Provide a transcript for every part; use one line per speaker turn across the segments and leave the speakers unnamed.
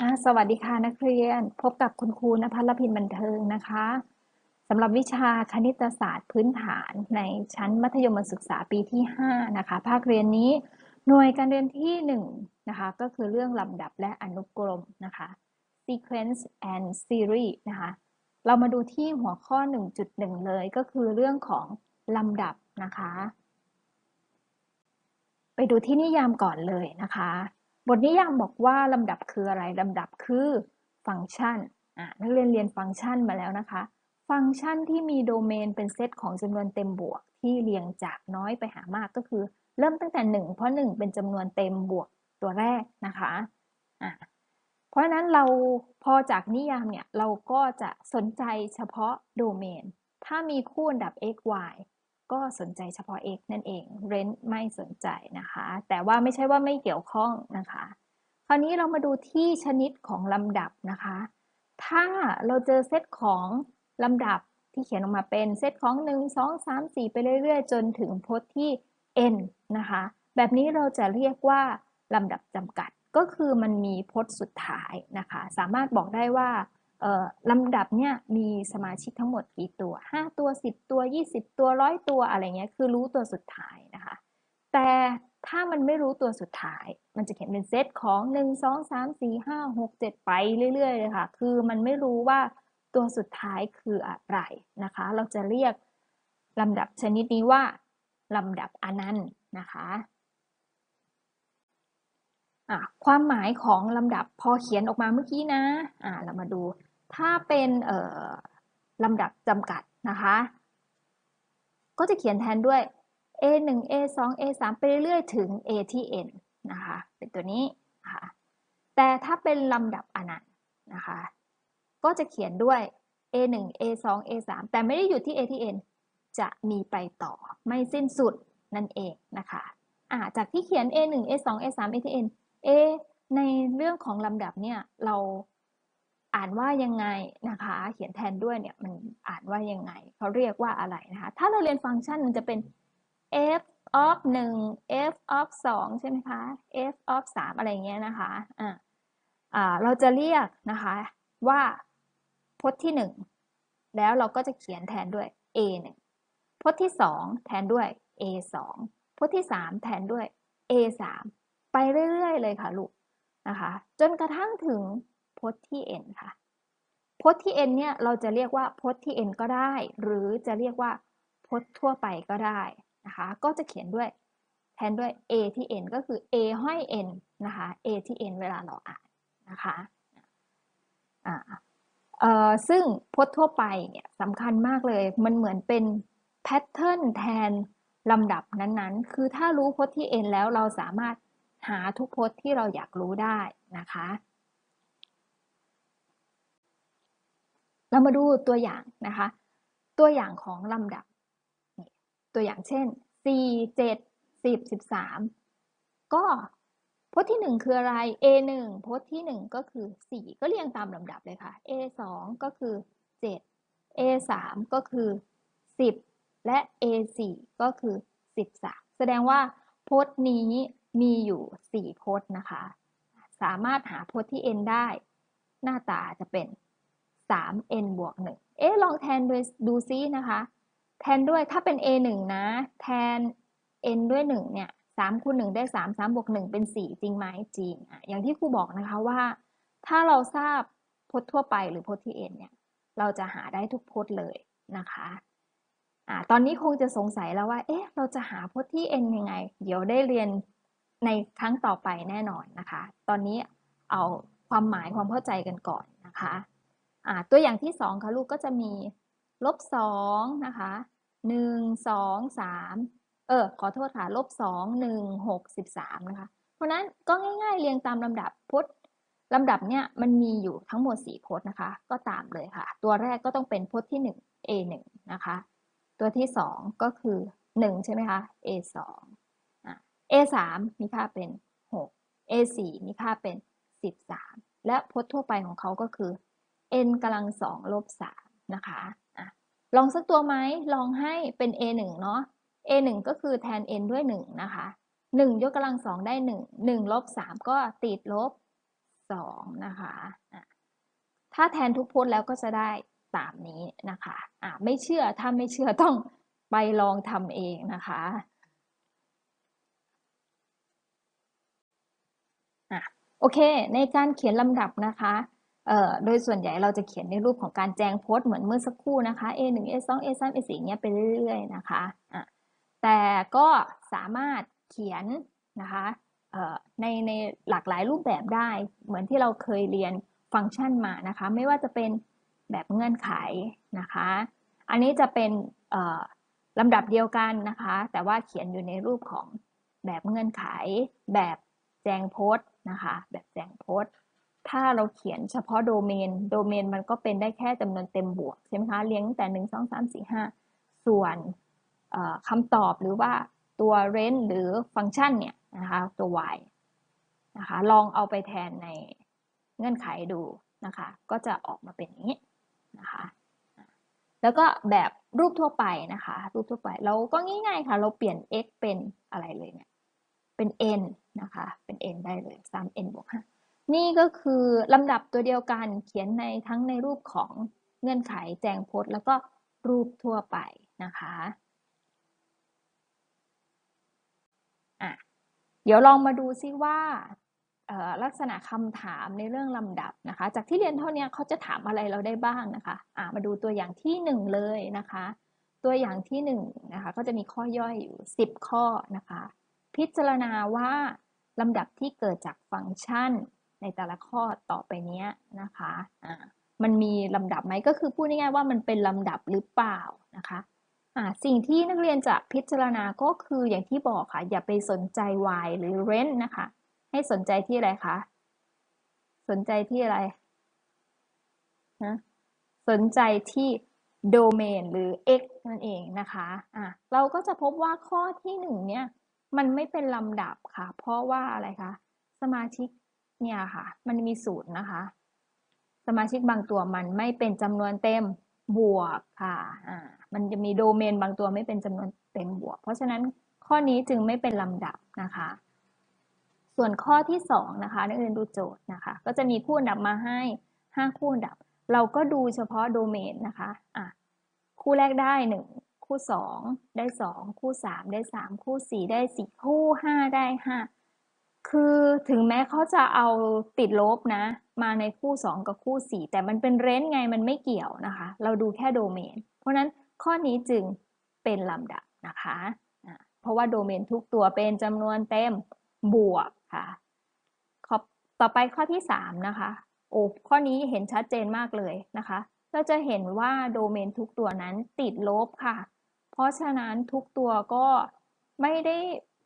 อ่าสวัสดีค่ะนักเรียน พบกับคุณครูณภัทรพินบันเทิงนะคะสำหรับวิชาคณิตศาสตร์พื้นฐานในชั้นมัธยมศึกษาปีที่ 5 นะคะ ภาคเรียนนี้หน่วยการเรียนที่1นะคะก็คือเรื่องลำดับและอนุกรมนะคะ sequence and series นะคะเรามาดูที่หัวข้อ 1.1 เลยก็คือเรื่องของลำดับนะคะ ไปดูที่นิยามก่อนเลยนะคะ บทนิยามบอกว่าลำดับคืออะไรลำดับคือฟังก์ชันนักเรียนเรียนฟังก์ชันมาแล้วนะคะ ฟังก์ชันที่มีโดเมนเป็นเซตของจำนวนเต็มบวก ที่เรียงจากน้อยไปหามากก็คือ เริ่มตั้งแต่ 1 เพราะ 1 เป็นจำนวนเต็มบวกตัวแรกนะคะะเพราะฉะนั้นเราพอจากนิยามเนี่ย เราก็จะสนใจเฉพาะโดเมน ถ้ามีคู่อันดับ x y ก็สนใจเฉพาะ x นั่นเอง rent ไม่สนใจนะคะ แต่ว่าไม่ใช่ว่าไม่เกี่ยวข้องนะคะ คราวนี้เรามาดูที่ชนิดของลำดับนะคะ ถ้าเราเจอเซตของลำดับที่เขียนออกมาเป็นเซตของ 1 2 3 4 ไปเรื่อยๆ จนถึงพจน์ที่ n นะคะ แบบนี้เราจะเรียกว่าลำดับจำกัด ก็คือมันมีพจน์สุดท้ายนะคะ สามารถบอกได้ว่า ลำดับเนี่ยมีสมาชิกทั้งหมดกี่ตัว 5 ตัว 10 ตัว 20 ตัวร้อยตัวอะไรเงี้ยคือรู้ตัวสุดท้ายนะคะ แต่ถ้ามันไม่รู้ตัวสุดท้าย มันจะเขียนเป็นเซตของ 1 2 3 4 5 6 7 ไปเรื่อยๆเลยค่ะ คือมันไม่รู้ว่าตัวสุดท้ายคืออะไรนะคะ เราจะเรียกลำดับชนิดนี้ว่าลำดับอนันต์นะคะ ความหมายของลำดับพอเขียนออกมาเมื่อกี้นะะเรามาดูถ้าเป็นลำดับจำกัดนะคะ ก็จะเขียนแทนด้วย a 1 a 2 a 3ไปเรื่อยๆถึง a ที่ n นะคะ เป็นตัวนี้นะคะแต่ถ้าเป็นลำดับอนันต์นะคะ ก็จะเขียนด้วย a 1 a 2 a 3แต่ไม่ได้หยุดที่ a ที่ n จะมีไปต่อไม่สิ้นสุดนั่นเองนะคะะจากที่เขียน a 1 a 2 a 3 a ที่ n a ในเรื่องของลำดับเนี่ยเราอ่านว่ายังไงนะคะ เขียนแทนด้วยเนี่ยมันอ่านว่ายังไงเขาเรียกว่าอะไรนะคะ ถ้าเราเรียนฟังก์ชันมันจะเป็น f of 1 f of 2 ใช่ไหมคะ f of 3 อะไรเงี้ยนะคะอ่าอ่าเราจะเรียกนะคะว่าพจน์ที่ 1 แล้วเราก็จะเขียนแทนด้วย a 1พจน์ที่ 2 แทนด้วย a 2พจน์ที่ 3 แทนด้วย a 3 ไปเรื่อยๆเลยค่ะลูกนะคะจนกระทั่งถึงพจน์ที่ n ค่ะพจน์ที่ n เนี่ยเราจะเรียกว่าพจน์ที่ n ก็ได้ หรือจะเรียกว่าพจน์ทั่วไปก็ได้นะคะก็จะเขียนด้วยแทนด้วย a ที่ n ก็คือ a ห้อย n นะคะ a ที่ n เวลาเราอ่านนะคะอ่าเอ่อซึ่งพจน์ทั่วไปเนี่ยสำคัญมากเลย มันเหมือนเป็นแพทเทิร์นแทนลำดับนั้นๆ คือถ้ารู้พจน์ที่ n แล้วเราสามารถ หาทุกพจน์ที่เราอยากรู้ได้นะคะ เรามาดูตัวอย่างนะคะ ตัวอย่างของลำดับ ตัวอย่างเช่น 4 7 10 13 ก็พจน์ที่ 1 คืออะไร a 1พจน์ที่ 1 ก็คือ 4 ก็เรียงตามลำดับเลยค่ะ a 2ก็คือ 7 a 3ก็คือ 10 และ a 4ก็คือ 13 แสดงว่าพจน์นี้ มีอยู่ 4 พจน์นะคะ สามารถหาพจน์ที่ n ได้ หน้าตาจะเป็น 3n บวก 1 เอ๊ะ ลองแทนดูดูซินะคะ แทนด้วยถ้าเป็น a 1นะ แทน n ด้วย 1 เนี่ย3คูณ1ได้ 3 3บวก 1 เป็น 4 จริงไหมจริงอะอย่างที่ครูบอกนะคะว่า ถ้าเราทราบพจน์ทั่วไปหรือพจน์ที่ n เนี่ย เราจะหาได้ทุกพจน์เลยนะคะอ่าตอนนี้คงจะสงสัยแล้วว่า เอ๊ะ เราจะหาพจน์ที่ n ยังไง เดี๋ยวได้เรียน ในครั้งต่อไปแน่นอนนะคะ ตอนนี้เอาความหมายความเข้าใจกันก่อนนะคะะตัวอย่างที่ 2ค่ะลูกก็จะมีลบ2นะคะ1 2 3 เออขอโทษค่ะลบ2 1 6 13นะคะ เพราะนั้นก็ง่ายๆเรียงตามลำดับพจน์ลำดับเนี่ยมันมีอยู่ทั้งหมด 4พจน์นะคะ ก็ตามเลยค่ะ ตัวแรกก็ต้องเป็นพจน์ที่ 1 A1 นะคะ ตัวที่ 2 ก็คือ 1 ใช่ไหมคะ A2 A3 มีค่าเป็น 6 A4 มีค่าเป็น 13 และพจน์ทั่วไปของเขาก็คือ n กำลัง2ลบ3นะคะลองสักตัวไหมลองให้เป็น a1 เนาะ a1 ก็คือแทน n ด้วย 1 นะคะ 1 ยกกำลัง2ได้ 1 1ลบ3ก็ติดลบ 2 นะคะะถ้าแทนทุกพจน์แล้วก็จะได้ตามนี้นะคะะไม่เชื่อถ้าไม่เชื่อต้องไปลองทำเองนะคะ โอเค ในการเขียนลำดับนะคะโดยส่วนใหญ่เราจะเขียนในรูปของการแจงโพสต์เหมือนเมื่อสักครู่นะคะ A1 A2 A3 A4 เงี้ยไปเรื่อยๆนะคะะแต่ก็สามารถเขียนนะคะในในหลากหลายรูปแบบได้ เหมือนที่เราเคยเรียนฟังก์ชันมานะคะ ไม่ว่าจะเป็นแบบเงื่อนไขนะคะ อันนี้จะเป็นลำดับเดียวกันนะคะ แต่ว่าเขียนอยู่ในรูปของแบบเงื่อนไข แบบ แจงโพสนะคะ แบบแจงโพสถ้าเราเขียนเฉพาะโดเมน โดเมนมันก็เป็นได้แค่จำนวนเต็มบวกใช่ไหมคะเรียงตั้งแต่หนึ่งสองสามสี่ห้าส่วนคำตอบหรือว่าตัว range หรือฟังก์ชันเนี่ยนะคะตัว y นะคะ ลองเอาไปแทนในเงื่อนไขดูนะคะ ก็จะออกมาเป็นอย่างนี้นะคะ แล้วก็แบบรูปทั่วไปนะคะ รูปทั่วไปเราก็ง่ายๆค่ะ เราเปลี่ยน x เป็นอะไรเลยเนี่ย เป็น n นะคะ เป็น n ได้เลย 3n บวก5นี่ก็คือลำดับตัวเดียวกันเขียนในทั้งในรูปของเงื่อนไขแจงโพสต์แล้วก็รูปทั่วไปนะคะอะเดี๋ยวลองมาดูซิว่าลักษณะคำถามในเรื่องลำดับนะคะ จากที่เรียนเท่านี้เขาจะถามอะไรเราได้บ้างนะคะะมาดูตัวอย่างที่ 1 เลยนะคะ ตัวอย่างที่1นะคะก็จะมีข้อย่อยอยู่ 10 ข้อนะคะ พิจารณาว่า ลำดับที่เกิดจากฟังก์ชันในแต่ละข้อต่อไปนี้นะคะะมันมีลำดับไหมก็คือพูดง่ายๆว่ามันเป็นลำดับหรือเปล่านะคะสิ่งที่นักเรียนจะพิจารณาก็คืออย่างที่บอกค่ะ อย่าไปสนใจ y หรือ rent นะคะ ให้สนใจที่อะไรคะสนใจที่อะไรนะสนใจที่ domain หรือ x นั่นเองนะคะอะเราก็จะพบว่าข้อที่หนึ่งเนี่ย มันไม่เป็นลำดับค่ะ เพราะว่าอะไรคะ สมาชิกเนี่ยค่ะ มันมีสูตรนะคะ สมาชิกบางตัวมันไม่เป็นจำนวนเต็มบวกค่ะอ่ามันจะมีโดเมนบางตัวไม่เป็นจำนวนเต็มบวก เพราะฉะนั้นข้อนี้จึงไม่เป็นลำดับนะคะ ส่วนข้อที่2นะคะนักเรียนดูโจทย์นะคะ ก็จะมีคู่อันดับมาให้ 5 คู่อันดับ เราก็ดูเฉพาะโดเมนนะคะอะคู่แรกได้ 1 คู่ 2 ได้ 2 คู่ 3 ได้ 3 คู่ 4 ได้ 4 คู่ 5 ได้ 5 คือถึงแม้เขาจะเอาติดลบนะ มาในคู่ 2 กับคู่ 4 แต่มันเป็นเรนจ์ไงมันไม่เกี่ยวนะคะ เราดูแค่โดเมน เพราะนั้นข้อนี้จึงเป็นลำดับนะคะ เพราะว่าโดเมนทุกตัวเป็นจำนวนเต็มบวกค่ะต่อไปข้อที่ 3 นะคะ โอ้ข้อนี้เห็นชัดเจนมากเลยนะคะ เราจะเห็นว่าโดเมนทุกตัวนั้นติดลบค่ะ เพราะฉะนั้นทุกตัวก็ไม่ได้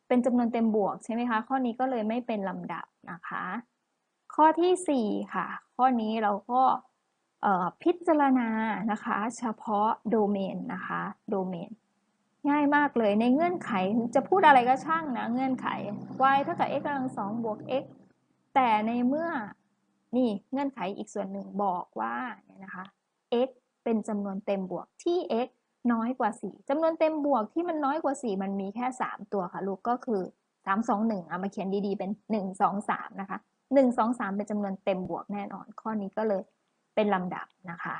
เป็นจำนวนเต็มบวกใช่ไหมคะ ข้อนี้ก็เลยไม่เป็นลำดับนะคะ ข้อที่ 4 ค่ะ ข้อนี้เราก็พิจารณานะคะ เฉพาะโดเมนนะคะโดเมนง่ายมากเลยในเงื่อนไขจะพูดอะไรก็ช่างนะเงื่อนไข y เท่ากับ x กำลังสองบวก x แต่ในเมื่อนี่เงื่อนไขอีกส่วนหนึ่งบอกว่าเนี่ยนะคะ x เป็นจำนวนเต็มบวกที่ x น้อยกว่า 4จำนวนเต็มบวกที่มันน้อยกว่า 4 มันมีแค่ 3 ตัวค่ะลูกก็คือ 3 2 1 เอามาเขียนดีๆ เป็น 1 2 3 นะคะ 1 2 3 เป็นจำนวนเต็มบวกแน่นอน ข้อนี้ก็เลยเป็นลำดับนะคะ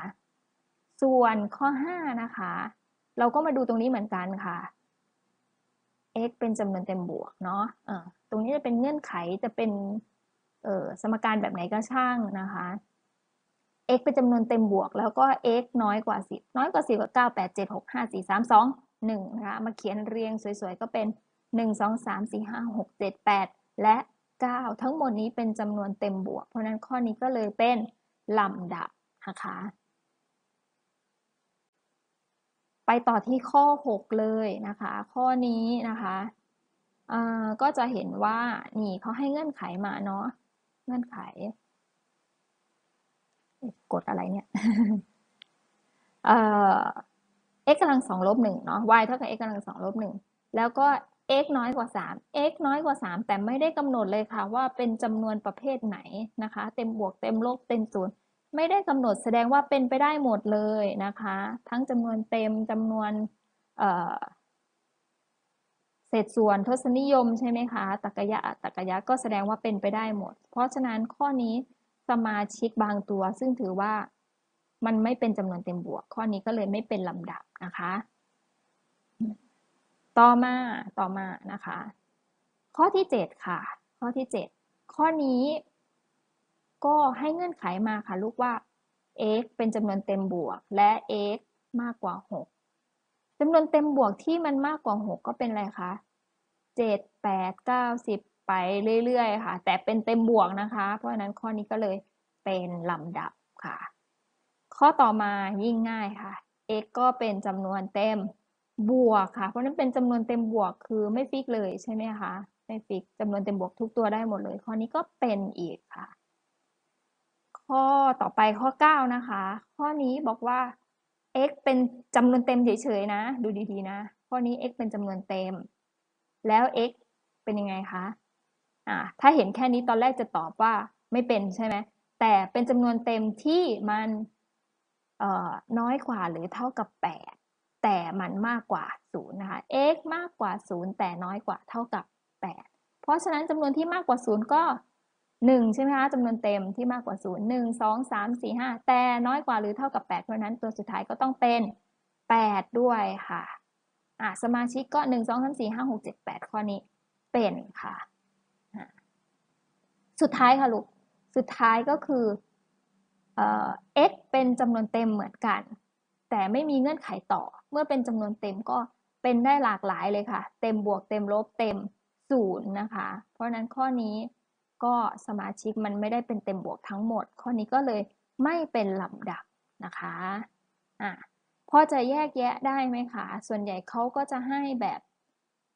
ส่วนข้อ 5 นะคะ เราก็มาดูตรงนี้เหมือนกันค่ะ x เป็นจำนวนเต็มบวกเนาะะตรงนี้จะเป็นเงื่อนไขจะเป็นสมการแบบไหนก็ช่างนะคะ x เป็นจำนวนเต็มบวก แล้วก็ x น้อยกว่า 10 น้อยกว่า 10ก็9 8 7 6 5 4 3 2 1นะคะมาเขียนเรียงสวยๆ ก็เป็น 1 2 3 4 5 6 7 8 และ 9 ทั้งหมดนี้เป็นจำนวนเต็มบวก เพราะนั้นข้อนี้ก็เลยเป็นลำดับนะคะไปต่อที่ข้อ 6 เลยนะคะ ข้อนี้นะคะก็จะเห็นว่านี่เขาให้เงื่อนไขมาเนาะเงื่อนไข กดอะไรเนี่ย เอ่อ x กำลังสองลบหนึ่งเนาะ y เท่ากับ x กำลังสองลบหนึ่งแล้วก็ x น้อยกว่า 3 x น้อยกว่า 3 แต่ไม่ได้กำหนดเลยค่ะ ว่าเป็นจำนวนประเภทไหนนะคะ เต็มบวกเต็มลบเต็มศูนย์ไม่ได้กำหนดแสดงว่าเป็นไปได้หมดเลยนะคะ ทั้งจำนวนเต็มจำนวนเศษส่วนทศนิยมใช่ไหมคะตรรกะอัตตรกะก็แสดงว่าเป็นไปได้หมด เพราะฉะนั้นข้อนี้ สมาชิกบางตัว ซึ่งถือว่ามันไม่เป็นจำนวนเต็มบวก ข้อนี้ก็เลยไม่เป็นลำดับนะคะ ต่อมาต่อมานะคะ ข้อที่ 7 ค่ะ ข้อที่ 7 ข้อนี้ก็ให้เงื่อนไขมาค่ะลูกว่า x เป็นจำนวนเต็มบวก และ x มากกว่า 6จำนวนเต็มบวกที่มันมากกว่า 6 ก็เป็นอะไรคะ7 8 9 10 ไปเรื่อยๆค่ะ แต่เป็นเต็มบวกนะคะ เพราะฉะนั้นข้อนี้ก็เลยเป็นลำดับค่ะ ข้อต่อมายิ่งง่ายค่ะ x ก็เป็นจำนวนเต็มบวกค่ะ เพราะนั้นเป็นจำนวนเต็มบวกคือไม่ฟิกเลยใช่ไหมคะไม่ฟิกจำนวนเต็มบวกทุกตัวได้หมดเลย ข้อนี้ก็เป็นอีกค่ะ ข้อต่อไปข้อ 9 นะคะ ข้อนี้บอกว่า x เป็นจำนวนเต็มเฉยๆนะ ดูดีๆนะ ข้อนี้ x เป็นจำนวนเต็ม แล้ว x เป็นยังไงคะ อ่าถ้าเห็นแค่นี้ตอนแรกจะตอบว่าไม่เป็นใช่ไหมแต่เป็นจำนวนเต็มที่มันน้อยกว่าหรือเท่ากับ 8 แต่มันมากกว่า 0 นะคะ x มากกว่า 0 แต่น้อยกว่าเท่ากับ 8 เพราะฉะนั้นจำนวนที่มากกว่า 0 ก็ 1 ใช่ไหมคะจำนวนเต็มที่มากกว่า 0 1 2 3 4 5 แต่น้อยกว่าหรือเท่ากับ 8 เพราะนั้นตัวสุดท้ายก็ต้องเป็น 8 ด้วยค่ะ อะ สมาชิกก็ 1 2 3 4 5 6 7 8 ข้อนี้เป็นค่ะ สุดท้ายค่ะลูก สุดท้ายก็คือเอ่อ x เป็นจำนวนเต็มเหมือนกัน แต่ไม่มีเงื่อนไขต่อ เมื่อเป็นจำนวนเต็มก็เป็นได้หลากหลายเลยค่ะ เต็มบวกเต็มลบเต็มศูนย์นะคะ เพราะนั้นข้อนี้ก็สมาชิกมันไม่ได้เป็นเต็มบวกทั้งหมด ข้อนี้ก็เลยไม่เป็นลำดับนะคะอะพอจะแยกแยะได้ไหมคะ ส่วนใหญ่เขาก็จะให้แบบ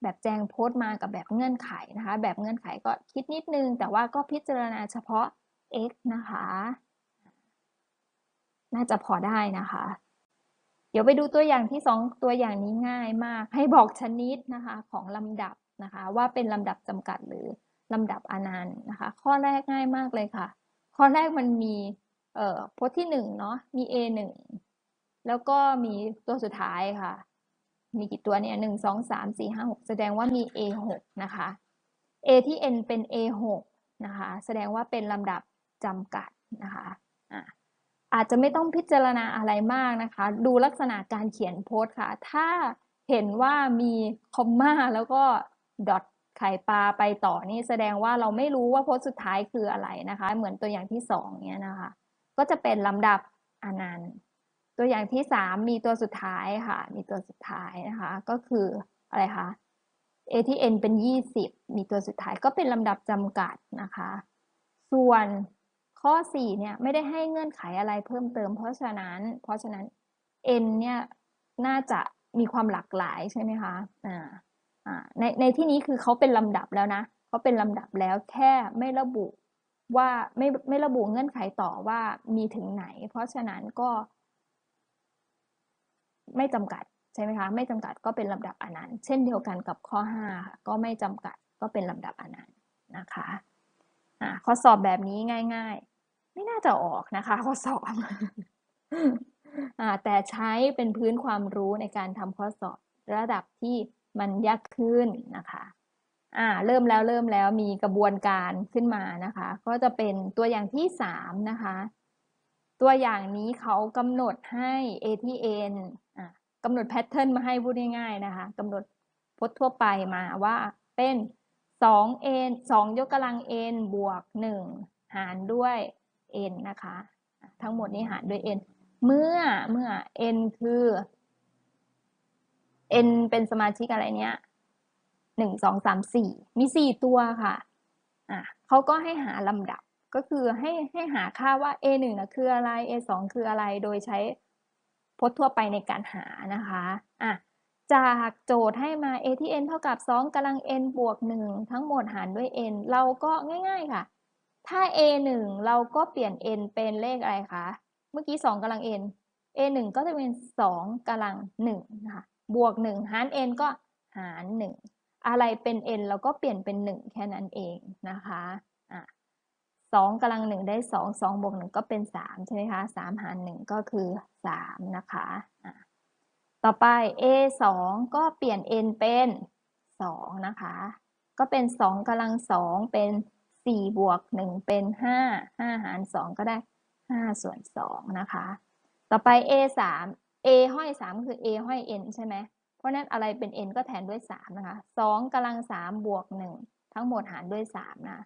แบบแจงโพสต์มากับแบบเงื่อนไขนะคะ แบบเงื่อนไขก็คิดนิดนึง แต่ว่าก็พิจารณาเฉพาะ x นะคะ น่าจะพอได้นะคะ เดี๋ยวไปดูตัวอย่างที่ 2 ตัวอย่างนี้ง่ายมาก ให้บอกชนิดนะคะของลำดับนะคะ ว่าเป็นลำดับจำกัดหรือลำดับอนันต์นะคะ ข้อแรกง่ายมากเลยค่ะ ข้อแรกมันมีเอ่อพจน์ที่1เนาะมี a 1แล้วก็มีตัวสุดท้ายค่ะ มีกี่ตัวเนี่ยหนึ่งสองสามสี่ห้าหกแสดงว่ามี a 6นะคะ a ที่ n เป็น a 6นะคะ แสดงว่าเป็นลำดับจำกัดนะคะอะอาจจะไม่ต้องพิจารณาอะไรมากนะคะ ดูลักษณะการเขียนโพสต์ค่ะ ถ้าเห็นว่ามีคอมมาแล้วก็ดอทไข่ปลาไปต่อนี่แสดงว่าเราไม่รู้ว่าโพสต์สุดท้ายคืออะไรนะคะ เหมือนตัวอย่างที่สองเนี้ยนะคะ ก็จะเป็นลำดับอนันต์ ตัวอย่างที่สามมีตัวสุดท้ายค่ะ มีตัวสุดท้ายนะคะ ก็คืออะไรคะ a ที่ n เป็น 20 มีตัวสุดท้ายก็เป็นลำดับจำกัดนะคะ ส่วนข้อ 4 เนี่ยไม่ได้ให้เงื่อนไขอะไรเพิ่มเติม เพราะฉะนั้น เพราะฉะนั้น n เนี่ยน่าจะมีความหลากหลายใช่ไหมคะ อ่า อ่า ใน ในที่นี้คือเขาเป็นลำดับแล้วนะ เขาเป็นลำดับแล้วแค่ไม่ระบุว่าไม่ไม่ระบุเงื่อนไขต่อว่ามีถึงไหน เพราะฉะนั้นก็ ไม่จำกัดใช่ไหมคะไม่จำกัดก็เป็นลำดับอนันต์เช่นเดียวกันกับข้อ5ค่ะก็ไม่จำกัดก็เป็นลำดับอนันต์นะคะอ่าข้อสอบแบบนี้ง่าย ๆ ไม่น่าจะออกนะคะข้อสอบอ่าแต่ใช้เป็นพื้นความรู้ในการทำข้อสอบระดับที่มันยากขึ้นนะคะอ่าเริ่มแล้วเริ่มแล้วมีกระบวนการขึ้นมานะคะ ก็จะเป็นตัวอย่างที่3นะคะ ตัวอย่างนี้เขากำหนดให้ a ที่ n กำหนดแพทเทิร์นมาให้พูดง่ายๆนะคะกำหนดพจน์ทั่วไปมาว่าเป็น 2 n 2 ยกกำลัง n บวก 1 หารด้วย n นะคะ ทั้งหมดนี้หารด้วย n เมื่อเมื่อ n คือ n เป็นสมาชิกอะไรเนี้ยหนึ่งสองสามสี่มีสี่ตัวค่ะ อะเขาก็ให้หาลำดับ ก็คือให้ให้หาค่าว่า a หนึ่งนะคืออะไร a สองคืออะไร โดยใช้พจน์ทั่วไปในการหานะคะอะจากโจทย์ให้มา a ที่ n เท่ากับ 2กำลัง n บวก 1 ทั้งหมดหารด้วย n เราก็ง่าย ๆค่ะ ถ้า a 1เราก็เปลี่ยน n เป็นเลขอะไรคะ เมื่อกี้ 2กำลัง n a 1ก็จะเป็น 2กำลัง1นะคะ บวก 1 หาร n ก็หาร 1 อะไรเป็น n เราก็เปลี่ยนเป็น 1 แค่นั้นเองนะคะอะ 2กำลัง1ได้ 2 2บวก1ก็เป็น 3 ใช่ไหมคะ3หาร1ก็คือ 3 นะคะะต่อไป a 2ก็เปลี่ยน n เป็น 2 นะคะ ก็เป็น 2กำลัง 2 เป็น 4 บวก 1 เป็น 5 5 หาร 2 ก็ได้ 5 ส่วน 2 นะคะ ต่อไป a 3 a ห้อย 3 คือ a ห้อย n ใช่ไหมเพราะฉะนั้นอะไรเป็น n ก็แทนด้วย 3 นะคะ2กำลัง 3 บวก 1 ทั้งหมดหารด้วย 3 นะ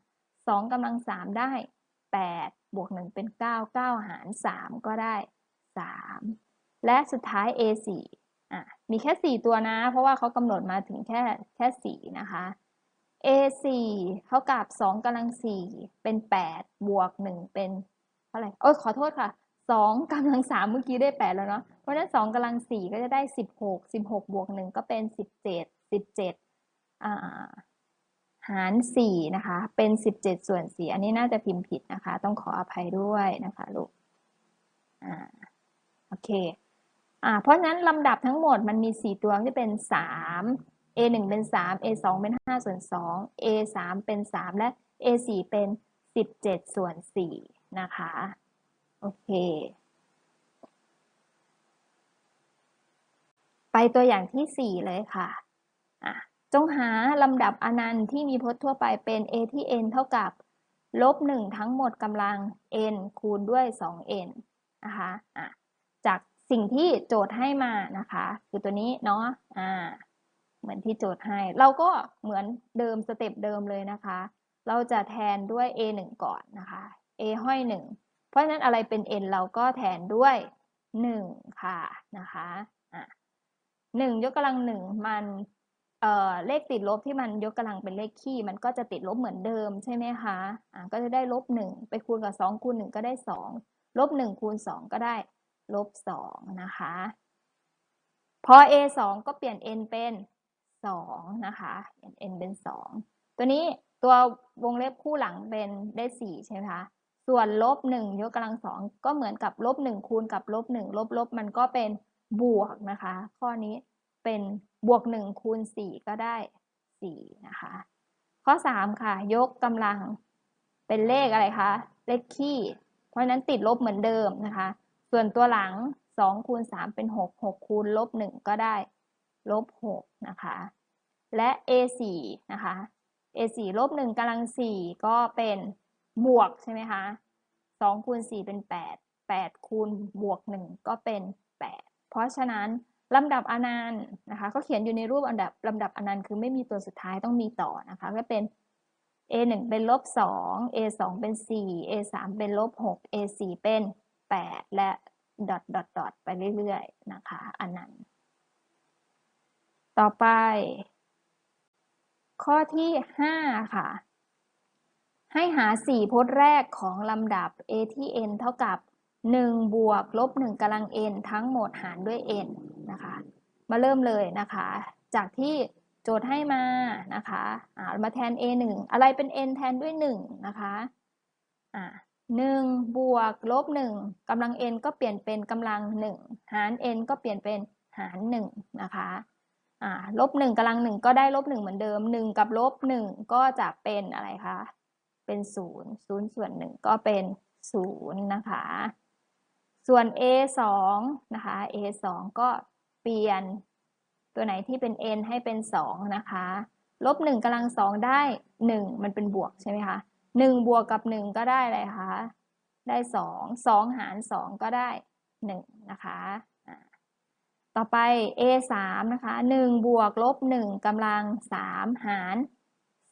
2กำลัง 3 ได้ 8 บวก 1 เป็น 9 9 หาร 3 ก็ได้ 3 และสุดท้าย a 4 อะมีแค่ 4 ตัวนะ เพราะว่าเขากำหนดมาถึงแค่แค่4นะคะ a 4 เท่ากับ2กำลัง 4 เป็น 8 บวก 1 เป็นเท่าไหร่โอ้ยขอโทษค่ะ2กำลัง 3 เมื่อกี้ได้ 8 แล้วเนาะ เพราะฉะนั้น 2กำลัง 4 ก็จะได้ 16 16 บวก 1 ก็เป็น 17 17อ่า หาร4นะคะ เป็น 17 ส่วน 4 อันนี้น่าจะพิมพ์ผิดนะคะ ต้องขออภัยด้วยนะคะลูก อ่า โอเค อ่า เพราะฉะนั้นลำดับทั้งหมดมันมี 4 ตัวที่เป็น 3 a 1เป็น 3 a 2เป็น 5 ส่วน 2 a 3เป็น 3 และ a 4เป็น 17 ส่วน 4 นะคะ โอเค ไปตัวอย่างที่ 4 เลยค่ะ อะ จงหาลำดับอนันต์ที่มีพจน์ทั่วไปเป็น a ที่ n เท่ากับลบ1ทั้งหมดกำลัง n คูณด้วย 2n นะคะะจากสิ่งที่โจทย์ให้มานะคะ คือตัวนี้เนาะอ่าเหมือนที่โจทย์ให้ เราก็เหมือนเดิมสเต็ปเดิมเลยนะคะ เราจะแทนด้วย a 1ก่อนนะคะ a ห้อย 1 เพราะฉะนั้นอะไรเป็น n เราก็แทนด้วย 1 ค่ะนะคะอะ1ยกกำลัง 1 มัน เเลขติดลบที่มันยกกำลังเป็นเลขคี่ มันก็จะติดลบเหมือนเดิมใช่ไหมคะะก็จะได้ลบ1ไปคูณกับ 2 คูณ 1 ก็ได้ 2 ลบ 1 คูณ 2 ก็ได้ลบ 2 นะคะ พอ a 2ก็เปลี่ยน n เป็น 2 นะคะ n เป็น 2 ตัวนี้ตัววงเล็บคู่หลังเป็นได้ 4 ใช่ไหมคะ ส่วนลบ 1 ยกกำลัง 2 ก็เหมือนกับลบ 1 คูณกับลบ 1 ลบลบมันก็เป็นบวกนะคะ ข้อนี้เป็น บวก 1 คูณ 4 ก็ได้ 4 นะคะ ข้อ 3 ค่ะ ยกกำลังเป็นเลขอะไรคะ เลขคี่ เพราะนั้นติดลบเหมือนเดิมนะคะ ส่วนตัวหลัง 2 คูณ 3 เป็น 6 6 คูณลบ 1 ก็ได้ลบ 6 นะคะ และ a4 นะคะ a4 ลบ 1กำลัง 4 ก็เป็นบวกใช่ไหมคะ 2 คูณ 4 เป็น 8 8 คูณบวก 1 ก็เป็น 8 เพราะฉะนั้น ลำดับอนันต์นะคะก็เขียนอยู่ในรูปอันดับลำดับอนันต์คือไม่มีตัวสุดท้ายต้องมีต่อนะคะก็เป็น a 1เป็นลบ2 a 2เป็น4 a 3เป็นลบ6 a 4เป็น 8 และดอทดอทดอทไปเรื่อยๆนะคะอนันต์ต่อไป ข้อที่ 5 ค่ะ ให้หา 4 พจน์แรกของลำดับ a ที่ n เท่ากับ 1 บวกลบ1กำลัง n ทั้งหมดหารด้วย n นะคะ มาเริ่มเลยนะคะ จากที่โจทย์ให้มานะคะอ่ามาแทน a 1อะไรเป็น n แทนด้วย 1 นะคะอ่า1บวกลบ1กำลัง n ก็เปลี่ยนเป็นกำลัง1หาร n ก็เปลี่ยนเป็นหาร1นะคะอ่าลบ1กำลัง1ก็ได้ลบ1เหมือนเดิม1กับลบ1ก็จะเป็นอะไรคะเป็น0 0ส่วน1ก็เป็น0นะคะ ส่วน a 2 นะคะ a 2 ก็เปลี่ยนตัวไหนที่เป็น n ให้เป็น 2 นะคะลบ1กำลัง2ได้ 1 มันเป็นบวกใช่ไหมคะ1บวกกับ 1 ก็ได้อะไรคะ ได้ 2 2 หาร 2 ก็ได้ 1 นะคะ ต่อไป a 3 นะคะ 1 บวกลบ1กำลัง 3 หาร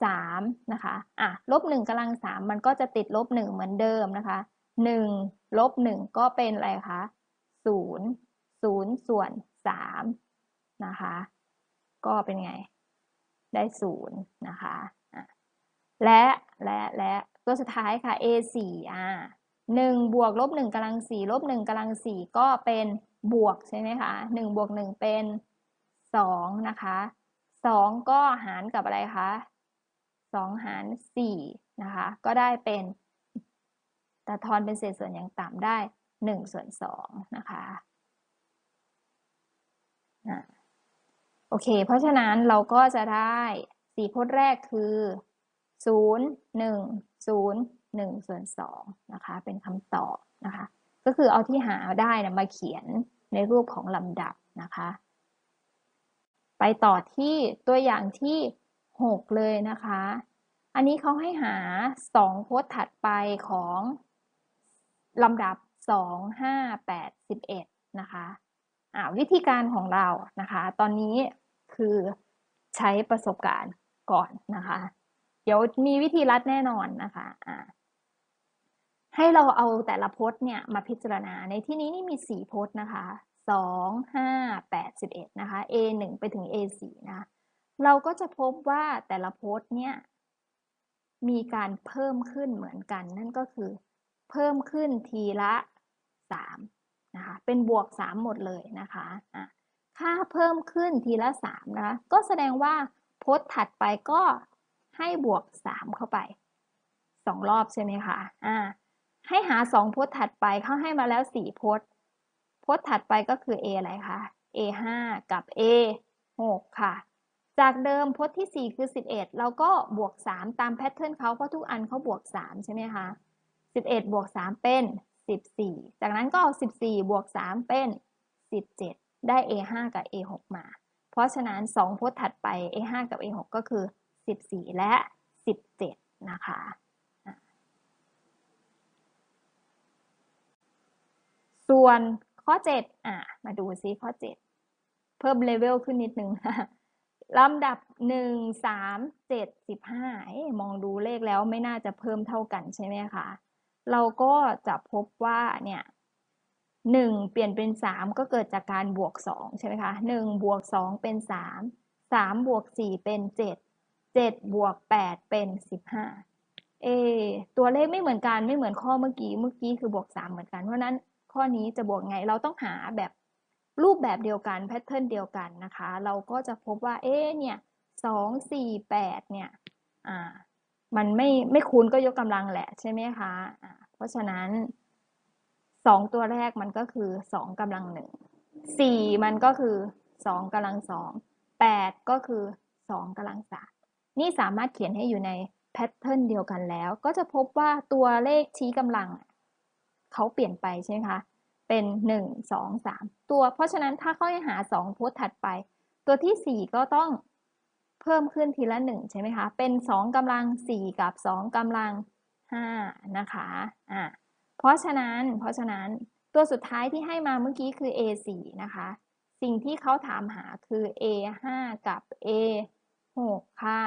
3นะคะ อะลบ1กำลัง 3 มันก็จะติดลบ 1 เหมือนเดิมนะคะ 1ลบ1ก็เป็นอะไรคะ0 0ส่วน3นะคะ ก็เป็นไง ได้0นะคะอะและและและตัวสุดท้ายค่ะ a 4อะ1บวกลบ1กำลัง4ลบ1กำลัง4ก็เป็นบวกใช่ไหมคะ1บวก1เป็น2นะคะ2ก็หารกับอะไรคะ2หาร4นะคะ ก็ได้เป็น แต่ทอนเป็นเศษส่วนอย่างต่ำได้1ส่วน2นะคะโอเค เพราะฉะนั้นเราก็จะได้4พจน์แรกคือ0 1 0 1ส่วน2นะคะ เป็นคำตอบนะคะ ก็คือเอาที่หาได้นะมาเขียนในรูปของลำดับนะคะ ไปต่อที่ตัวอย่างที่6เลยนะคะ อันนี้เขาให้หา2โพสต์ถัดไปของ ลำดับ 2 5 8 11 นะคะะวิธีการของเรานะคะ ตอนนี้คือใช้ประสบการณ์ก่อนนะคะ เดี๋ยวมีวิธีรัดแน่นอนนะคะะให้เราเอาแต่ละโพสต์เนี่ยมาพิจารณา ในที่นี้นี่มี4โพสต์นะคะ2 5 8 11 นะคะ A 1 ไปถึง A 4นะเราก็จะพบว่าแต่ละโพสต์เนี่ยมีการเพิ่มขึ้นเหมือนกัน นั่นก็คือ เพิ่มขึ้นทีละ3นะคะเป็นบวก 3 หมดเลยนะคะะค่าเพิ่มขึ้นทีละ3นะคะก็แสดงว่าโพสต์ถัดไปก็ให้บวก 3 เข้าไป 2 รอบใช่ไหมคะอ่าให้หา2โพสต์ถัดไปเขาให้มาแล้ว4โพสต์พจน์ถัดไปก็คือ A อะไรคะ A 5กับ A 6ค่ะ จากเดิมพจน์ที่ 4 คือ 11 เราก็บวก 3 ตามแพทเทิร์นเขาเพราะทุกอันเขาบวก 3 ใช่ไหมคะ 11 บวก 3 เป็น 14 จากนั้นก็เอา 14 บวก 3 เป็น 17 ได้ A 5 กับ A 6 มา เพราะฉะนั้น 2 พจน์ถัดไป A 5 กับ A 6 ก็คือ 14 และ 17 นะคะส่วนข้อ 7 อะ มาดูซิข้อ 7 เพิ่มเลเวลขึ้นนิดนึงลำดับ 1 3 7 15มองดูเลขแล้วไม่น่าจะเพิ่มเท่ากันใช่ไหมคะ เราก็จะพบว่าเนี่ย1เปลี่ยนเป็น3ก็เกิดจากการบวก2ใช่ไหมคะ1บวก2เป็น3 3บวก4เป็น7 7บวก8เป็น15เอตัวเลขไม่เหมือนกันไม่เหมือนข้อเมื่อกี้เมื่อกี้คือบวก3เหมือนกันเพราะนั้นข้อนี้จะบวกไงเราต้องหาแบบรูปแบบเดียวกันแพทเทิร์นเดียวกันนะคะ เราก็จะพบว่าเอ๊เนี่ยสองสี่แปดเนี่ยอ่า มันไม่ไม่คูณก็ยกกำลังแหละใช่ไหมคะอ่าเพราะฉะนั้นสองตัวแรกมันก็คือสองกำลังหนึ่งสี่มันก็คือสองกำลังสองแปดก็คือสองกำลังสามนี่สามารถเขียนให้อยู่ในแพทเทิร์นเดียวกันแล้ว ก็จะพบว่าตัวเลขชี้กำลังเขาเปลี่ยนไปใช่ไหมคะ เป็น 1 2 3 ตัว เพราะฉะนั้นถ้าเขาให้หา 2 โพสถัดไป ตัวที่ 4 ก็ต้อง เพิ่มขึ้นทีละ 1 ใช่ไหมคะ เป็น 2กำลัง 4 กับ 2กำลัง 5 นะคะอ่าเพราะฉะนั้นเพราะฉะนั้นตัวสุดท้ายที่ให้มาเมื่อกี้คือ A4 นะคะ สิ่งที่เขาถามหาคือ A5 กับ A6 ค่ะ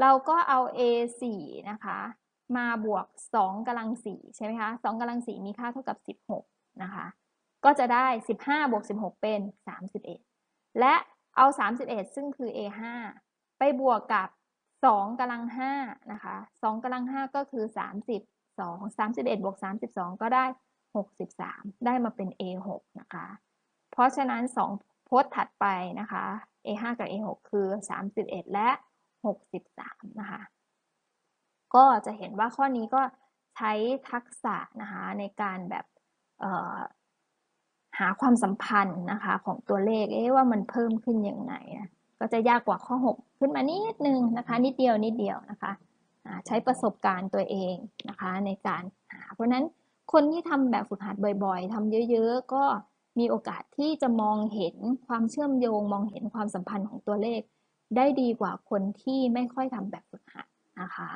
เราก็เอา A4 นะคะมาบวก 2กำลัง4ใช่ไหมคะ2กำลัง4มีค่าเท่ากับ 16 นะคะ ก็จะได้ 15 บวก 16 เป็น 31 และเอา 31 ซึ่งคือ a5 ไปบวกกับ2กำลัง5นะคะ2กำลัง5ก็คือ32 31บวก32ก็ได้63ได้มาเป็น a6 นะคะ เพราะฉะนั้น2โพสต์ถัดไปนะคะ a5 กับ a6 คือ31และ63นะคะ ก็จะเห็นว่าข้อนี้ก็ใช้ทักษะนะคะในการแบบหาความสัมพันธ์นะคะของตัวเลขเอ๊ะว่ามันเพิ่มขึ้นยังไง ก็จะยากกว่าข้อ 6 ขึ้นมานิดนึงนะคะ นิดเดียวนิดเดียวนะคะใช้ประสบการณ์ตัวเองนะคะในการหา เพราะนั้นคนที่ทำแบบฝึกหัดบ่อยๆทำเยอะๆ ก็มีโอกาสที่จะมองเห็นความเชื่อมโยง มองเห็นความสัมพันธ์ของตัวเลข ได้ดีกว่าคนที่ไม่ค่อยทำแบบฝึกหัดนะคะ